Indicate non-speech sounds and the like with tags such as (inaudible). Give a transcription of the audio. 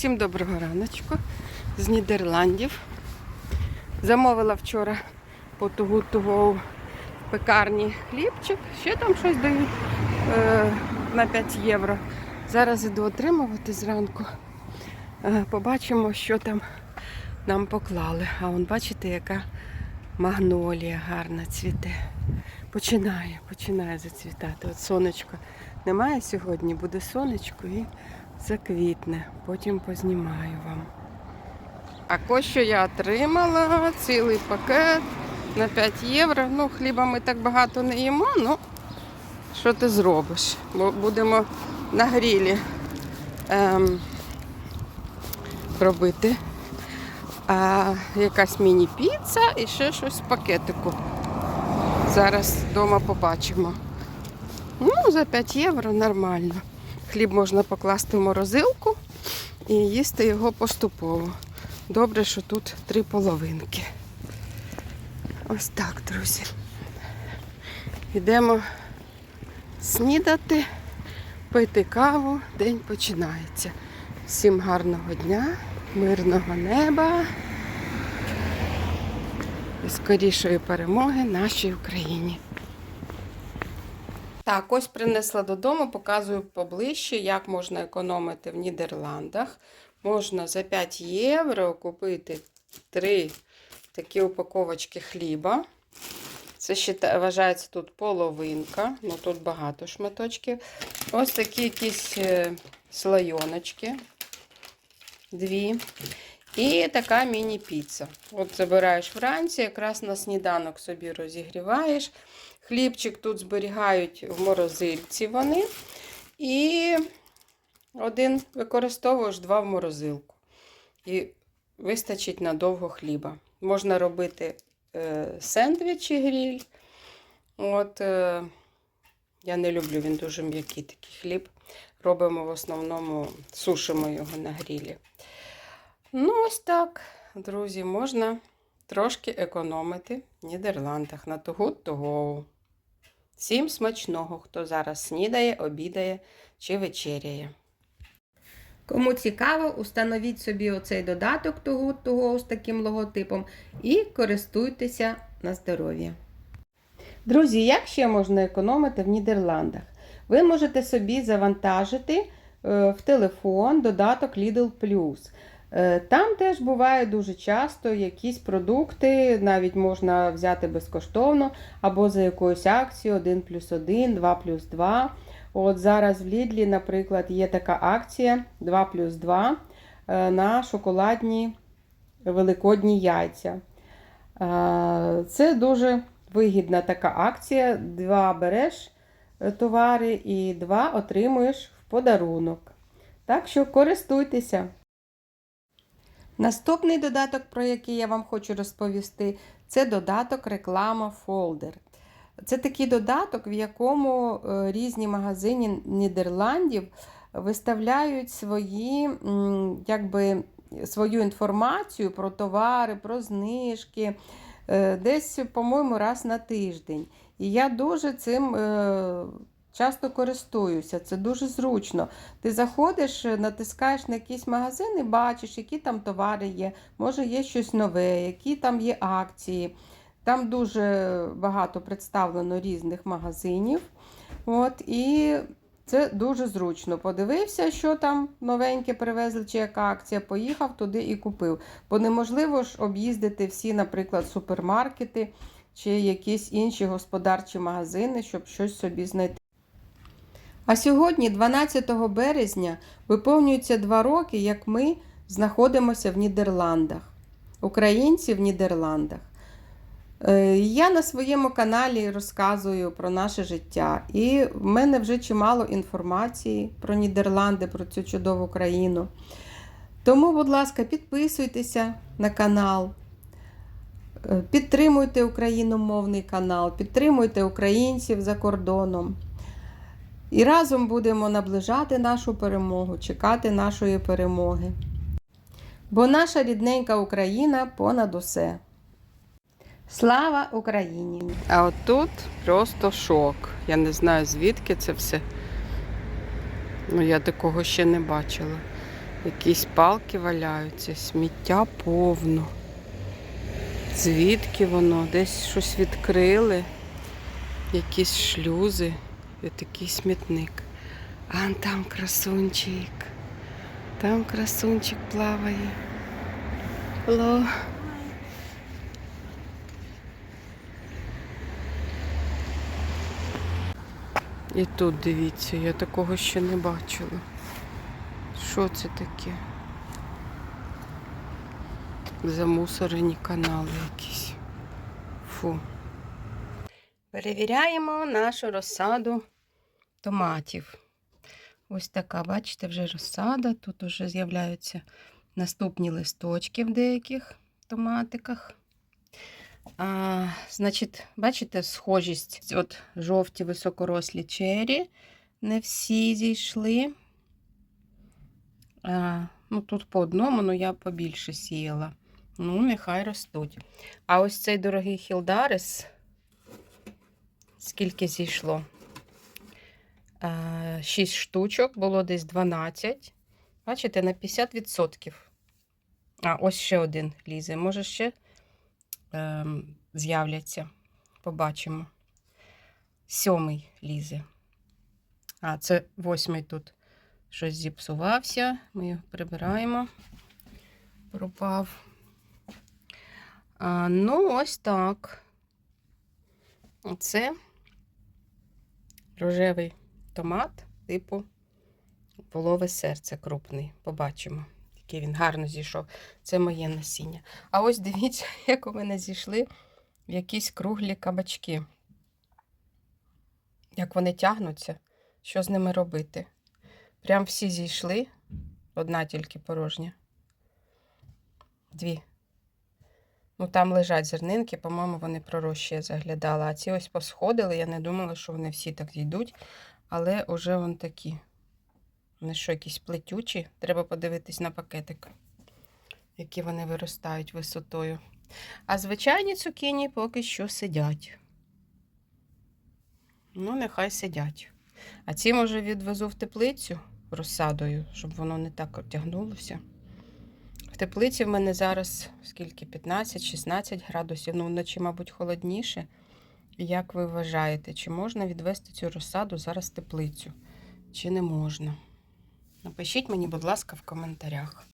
всім доброго раночку з Нідерландів. Замовила вчора по тугу тугу в пекарні хлібчик. Ще там щось дають е, на 5 євро. Зараз іду отримувати зранку. Е, побачимо, що там нам поклали. А вон бачите, яка магнолія гарна цвіте. Починає, починає зацвітати. От сонечко немає сьогодні, буде сонечко і заквітне. Потім познімаю вам. А ось що я отримала цілий пакет на 5 євро. Ну, хліба ми так багато не їмо, ну що ти зробиш? Бо будемо на грілі ем, робити. А, якась міні-піца і ще щось в пакетику. Зараз вдома побачимо. Ну, за 5 євро нормально. Хліб можна покласти в морозилку і їсти його поступово. Добре, що тут три половинки. Ось так, друзі. Йдемо снідати, пити каву, день починається. Всім гарного дня, мирного неба і скорішої перемоги нашій Україні. Так, ось принесла додому, показую поближче, як можна економити в Нідерландах. Можна за 5 євро купити 3 такі упаковочки хліба. Це ще вважається тут половинка, ну тут багато шматочків. Ось такі якісь е, слойоночки. Дві. І така міні-піца. От забираєш вранці, якраз на сніданок собі розігріваєш. Хлібчик тут зберігають в морозильці вони. І один використовуєш два в морозилку. І вистачить надовго хліба. Можна робити е, сендвічі гріль. От, е, я не люблю, він дуже м'який такий хліб. Робимо в основному, сушимо його на грілі. Ну, ось так, друзі, можна трошки економити в Нідерландах на того того. Всім смачного, хто зараз снідає, обідає чи вечеряє. Кому цікаво, установіть собі оцей додаток того того з таким логотипом і користуйтеся на здоров'я. Друзі, як ще можна економити в Нідерландах? Ви можете собі завантажити е, в телефон додаток Lidl Plus. Е, Там теж буває дуже часто якісь продукти, навіть можна взяти безкоштовно, або за якоюсь акцією 1 плюс 1, 2 плюс 2. От зараз в Лідлі, наприклад, є така акція 2 плюс 2 е, на шоколадні великодні яйця. Е, Це дуже вигідна така акція. Два береш товари і два отримуєш в подарунок. Так що користуйтеся. Наступний додаток, про який я вам хочу розповісти, це додаток реклама Folder. Це такий додаток, в якому е, різні магазини Нідерландів виставляють свої, якби, свою інформацію про товари, про знижки. е, Десь, по-моєму, раз на тиждень. І я дуже цим е, часто користуюся, це дуже зручно. Ти заходиш, е, натискаєш на якийсь магазин і бачиш, які там товари є, може є щось нове, які там є акції. Там дуже багато представлено різних магазинів. От, і це дуже зручно. Подивився, що там новеньке привезли, чи яка акція, поїхав туди і купив. Бо неможливо ж об'їздити всі, наприклад, супермаркети чи якісь інші господарчі магазини, щоб щось собі знайти. А сьогодні, 12 березня, виповнюється два роки, як ми знаходимося в Нідерландах. Українці в Нідерландах. Е, Я на своєму каналі розказую про наше життя, і в мене вже чимало інформації про Нідерланди, про цю чудову країну. Тому, будь ласка, підписуйтеся на канал, е, підтримуйте україномовний канал, підтримуйте українців за кордоном. І разом будемо наближати нашу перемогу, чекати нашої перемоги. Бо наша рідненька Україна понад усе. Слава Україні! А от тут просто шок. Я не знаю, звідки це все. Ну, я такого ще не бачила. Якісь палки валяються, сміття повно. Звідки воно? Десь щось відкрили, якісь шлюзи і такий смітник. А там красунчик. Там красунчик плаває. Алло. І тут дивіться, я такого ще не бачила. Що це таке? Замусорені канали якісь. Фу. Перевіряємо нашу розсаду томатів. Ось така, бачите, вже розсада. Тут вже з'являються наступні листочки в деяких томатиках. А, значить, бачите, схожість. От жовті високорослі чері. Не всі зійшли. А, ну, тут по одному, ну я побільше сіяла. Ну, нехай ростуть. А ось цей дорогий Хілдарис, скільки зійшло? А, 6 штучок, було десь 12. Бачите, на 50%. А, ось ще один лізе. Може, ще ем, з'являться. Побачимо. Сьомий лізе. А, це восьмий тут щось зіпсувався. Ми його прибираємо. Пропав. А, ну, ось так. Це рожевий томат, типу полове серце крупний. Побачимо, який він гарно зійшов. Це моє насіння. А ось дивіться, (laughs) як у мене зійшли якісь круглі кабачки. Як вони тягнуться, що з ними робити? Прям всі зійшли. Одна тільки порожня. Дві. Ну, там лежать зернинки, по-моєму, вони пророщі я заглядала. А ці ось посходили. Я не думала, що вони всі так зійдуть. Але вже вон такі. Вони що, якісь плетючі? Треба подивитись на пакетик, які вони виростають висотою. А звичайні цукіні поки що сидять. Ну, нехай сидять. А ці, може, відвезу в теплицю розсадою, щоб воно не так тягнулося. Теплиці в мене зараз скільки? 15-16 градусів. Ну, вночі, мабуть, холодніше. Як ви вважаєте, чи можна відвести цю розсаду зараз в теплицю? Чи не можна? Напишіть мені, будь ласка, в коментарях.